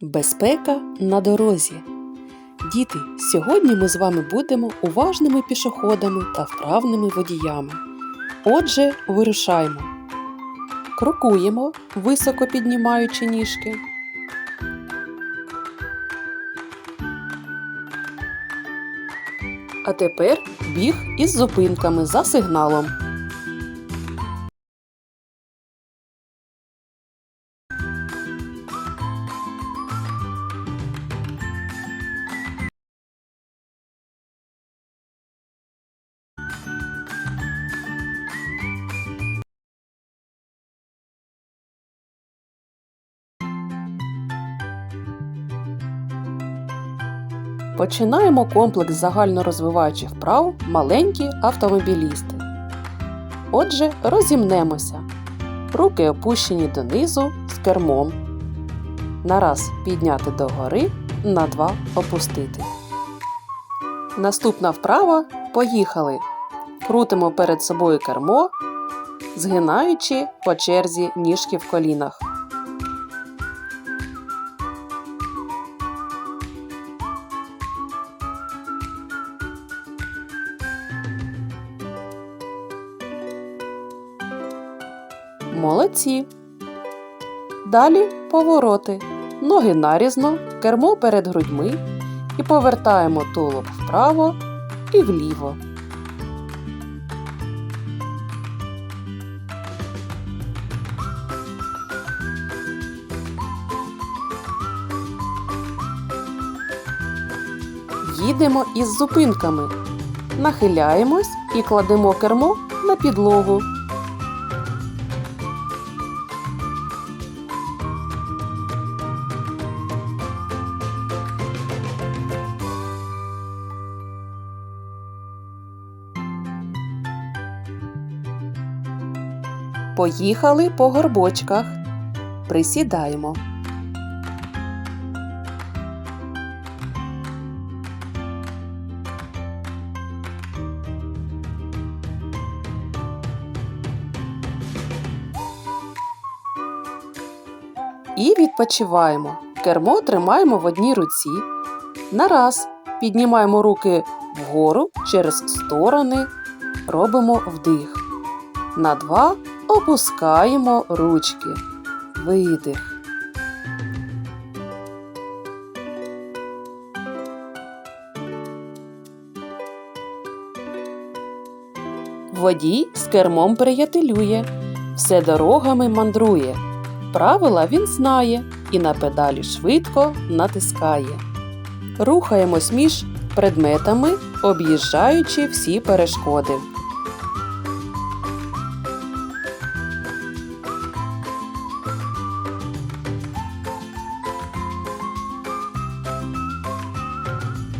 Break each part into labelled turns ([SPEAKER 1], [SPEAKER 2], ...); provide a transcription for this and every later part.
[SPEAKER 1] Безпека на дорозі. Діти, сьогодні ми з вами будемо уважними пішоходами та вправними водіями. Отже, вирушаємо. Крокуємо, високо піднімаючи ніжки. А тепер біг із зупинками за сигналом. Починаємо комплекс загальнорозвиваючих вправ маленькі автомобілісти. Отже, розімнемося. Руки опущені донизу з кермом. На раз підняти догори, на два опустити. Наступна вправа поїхали. Крутимо перед собою кермо, згинаючи по черзі ніжки в колінах. Молодці. Далі повороти. Ноги нарізно, кермо перед грудьми і повертаємо тулуб вправо і вліво. Їдемо із зупинками. Нахиляємось і кладемо кермо на підлогу. Поїхали по горбочках. Присідаємо. І відпочиваємо. Кермо тримаємо в одній руці. Нараз піднімаємо руки вгору через сторони, робимо вдих. На два опускаємо ручки. Видих. Водій з кермом приятелює, все дорогами мандрує. Правила він знає і на педалі швидко натискає. Рухаємось між предметами, об'їжджаючи всі перешкоди.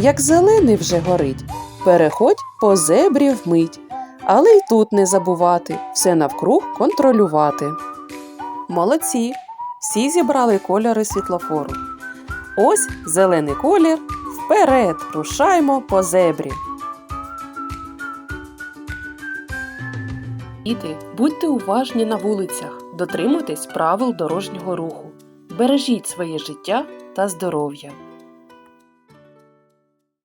[SPEAKER 1] Як зелений вже горить, переходь по зебрі вмить, але й тут не забувати все навкруг контролювати. Молодці! Всі зібрали кольори світлофору. Ось зелений колір. Вперед рушаймо по зебрі. Діти, будьте уважні на вулицях, дотримуйтесь правил дорожнього руху. Бережіть своє життя та здоров'я.